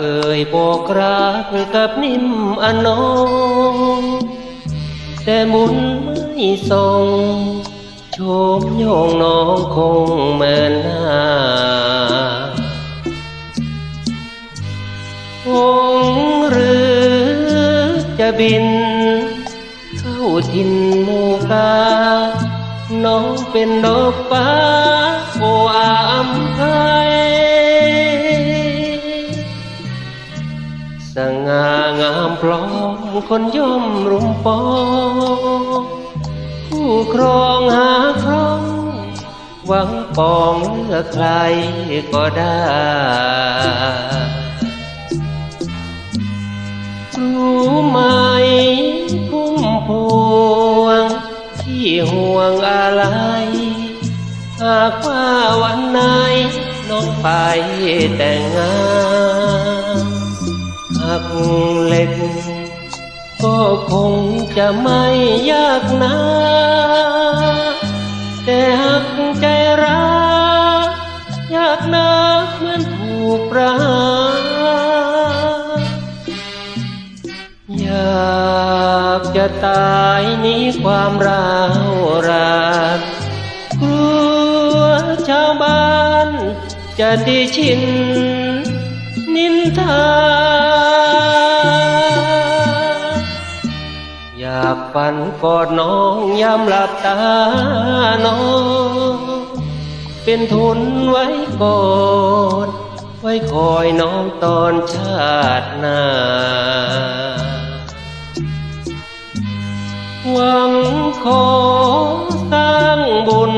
อ่ยบอกรักกับนิ่มอนงแต่มุนไม่ส่งโชมโยงน้องคงเหมือนหน้าหงหรือจะบิน เข้าทินมูกา น้องเป็นดอกฟ้า สง่างามพร้อมคนย่อมรุมปองผู้ครองหาครอง หวังปองเลือกใครก็ได้รู้ไหมพุ่มพวง ที่ห่วงอะไร หากว่าวันไหนน้องไปแต่งงาน หักเหล็ก ก็คงจะไม่ยากนะแต่หักใจรักยากนักเหมือนถูกประหารอยากจะตายหนี้ความร้าวรานกลัวชาวบ้านจะได้ชิน นินทา อยากฝันกอดน้องยามหลับตาน้อง เป็นทุนไว้ก่อนไว้คอยน้องตอนชาติหน้า หวังขอสร้างบุญ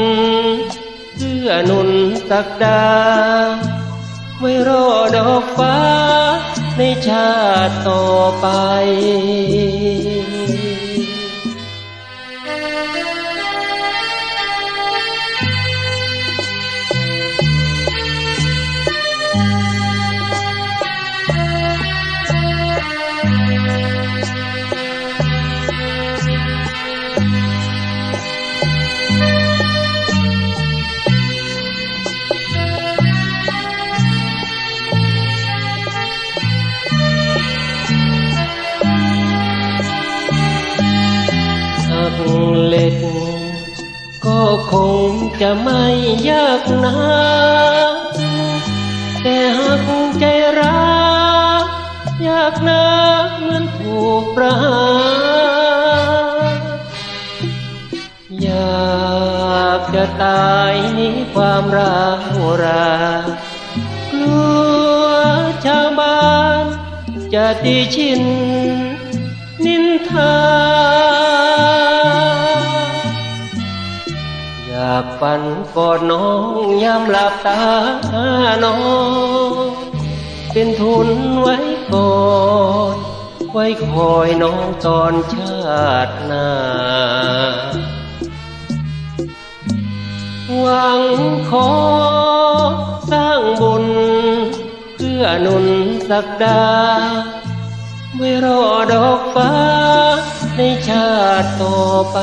เพื่อนุนสักดา ไว้รอดอกฟ้าในชาติต่อไป เหล็ก ก็คงจะไม่ยากนะแต่หักใจรัก ยากนักเหมือนถูกประหารอยากจะตายนี้ความร้าวรากลัวชาวบ้านจะติชินนินทาากฝันกอดน้องยามหลับตาน้อง เป็นทุนไว้กอนไว้คอยน้องตอนชาติหน้าหวังขอสร้างบุญ เพื่อนุนสักดาไว้รอดอกฟ้าในชาติต่อไป